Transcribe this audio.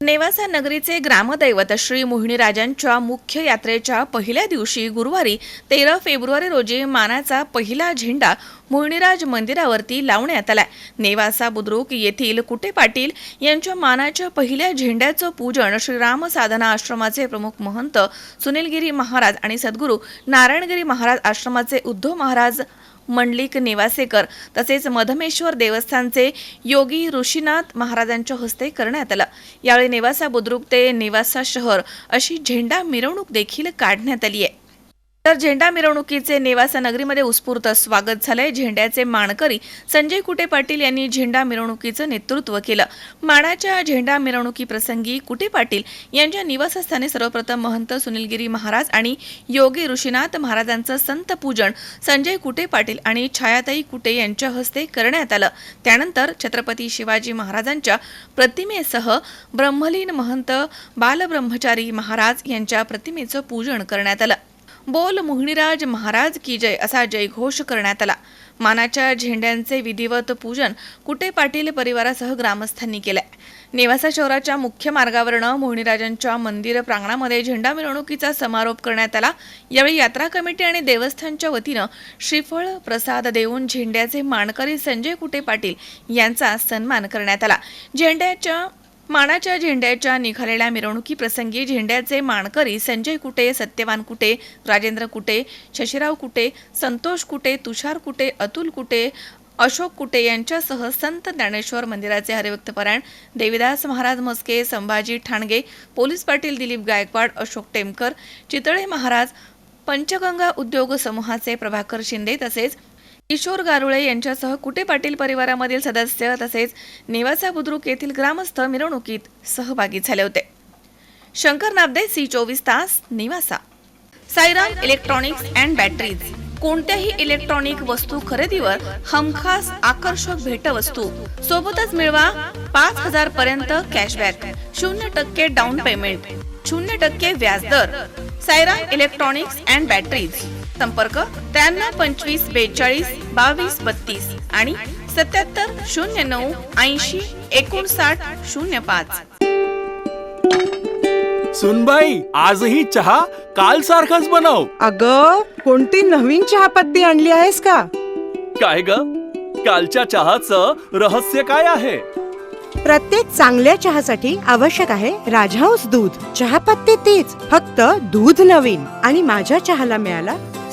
नेवासा नगरीचे ग्रामदैवत श्री मोहिनीराजांच्या मुख्य यात्रेच्या पहिल्या दिवशी गुरुवारी तेरा फेब्रुवारी रोजी मानाचा पहिला झेंडा मुळणीराज मंदिरावरती लावण्यात आलाय. नेवासा बुद्रुक येथील कुटे पाटील यांच्या मानाच्या पहिल्या झेंड्याचं पूजन श्रीराम साधना आश्रमाचे प्रमुख महंत सुनीलगिरी महाराज आणि सद्गुरू नारायणगिरी महाराज आश्रमाचे उद्धव महाराज मंडलिक नेवासेकर तसेच मधमेश्वर देवस्थानचे योगी ऋषीनाथ महाराजांच्या हस्ते करण्यात आलं. यावेळी नेवासा बुद्रुक ते नेवासा शहर अशी झेंडा मिरवणूक देखील काढण्यात आली आहे. तर झेंडा मिरवणुकीचे नेवासा नगरीमध्ये उत्स्फूर्त स्वागत झालंय. झेंड्याचे माणकरी संजय कुटे पाटील यांनी झेंडा मिरवणुकीचं नेतृत्व केलं? माणाच्या झेंडा मिरवणुकी प्रसंगी कुटे पाटील यांच्या निवासस्थानी सर्वप्रथम महंत सुनीलगिरी महाराज आणि योगी ऋषीनाथ महाराजांचं संत पूजन संजय कुटे पाटील आणि छायाताई कुटे यांच्या हस्ते करण्यात आलं? त्यानंतर छत्रपती शिवाजी महाराजांच्या प्रतिमेसह ब्रह्मलीन महंत बालब्रह्मचारी महाराज यांच्या प्रतिमेचं पूजन करण्यात आलं. बोल मोहिनीराज महाराज की जय असा जयघोष करण्यात आला. मानाच्या झेंड्यांचे विधिवत पूजन कुटे पाटील परिवारासह ग्रामस्थांनी केलंय. नेवासा शहराच्या मुख्य मार्गावरनं मोहिनीराजांच्या मंदिर प्रांगणामध्ये झेंडा मिरवणुकीचा समारोप करण्यात आला. यावेळी यात्रा कमिटी आणि देवस्थानच्या वतीनं श्रीफळ प्रसाद देऊन झेंड्याचे मानकरी संजय कुटे पाटील यांचा सन्मान करण्यात आला. झेंड्याच्या मानाच्या झेंड्याच्या निघालेल्या मिरवणुकीप्रसंगी झेंड्याचे मानकरी संजय कुटे सत्यवान कुटे राजेंद्र कुटे शशिराव कुटे संतोष कुटे तुषार कुटे अतुल कुटे अशोक कुटे यांच्यासह संत ज्ञानेश्वर मंदिराचे हरिभक्त परायण देविदास महाराज मस्के संभाजी ठाणगे पोलीस पाटील दिलीप गायकवाड अशोक टेमकर चितळे महाराज पंचगंगा उद्योग समूहाचे प्रभाकर शिंदे तसेच किशोर गारुळे यांच्यासह कुटे पाटील परिवारामधील सदस्य तसेच नेवासा बुद्रुक येथील ग्रामस्थ मिरवणुकीत सहभागी झाले होते. शंकर नाबदे सी चोवीस तास निवासा. Sairam electronics and batteries. कोणत्याही इलेक्ट्रॉनिक वस्तू खरेदीवर हमखास आकर्षक भेटवस्तू. सोबतच मिळवा पाच हजार पर्यंत कॅशबॅक. शून्य टक्के डाऊन पेमेंट शून्य टक्के व्याजदर. Sairam electronics and batteries. संपर्क त्र्याण्णव पंचवीस बेचाळीस बावीस बत्तीस आणि सत्याहत्तर शून्य नऊ ऐंशी एकोणसाठ शून्य पाच. सुनबाई आजही चहा काल सारखाच बनव. अग कोणती नवीन चहापत्ती आणली आहेस का? काय ग? कालच्या चहाचं रहस्य काय आहे? प्रत्येक चांगल्या चहासाठी आवश्यक आहे राजहंस दूध. चहापत्ती तीच फक्त दूध नवीन. आणि माझ्या चहाला मिळाला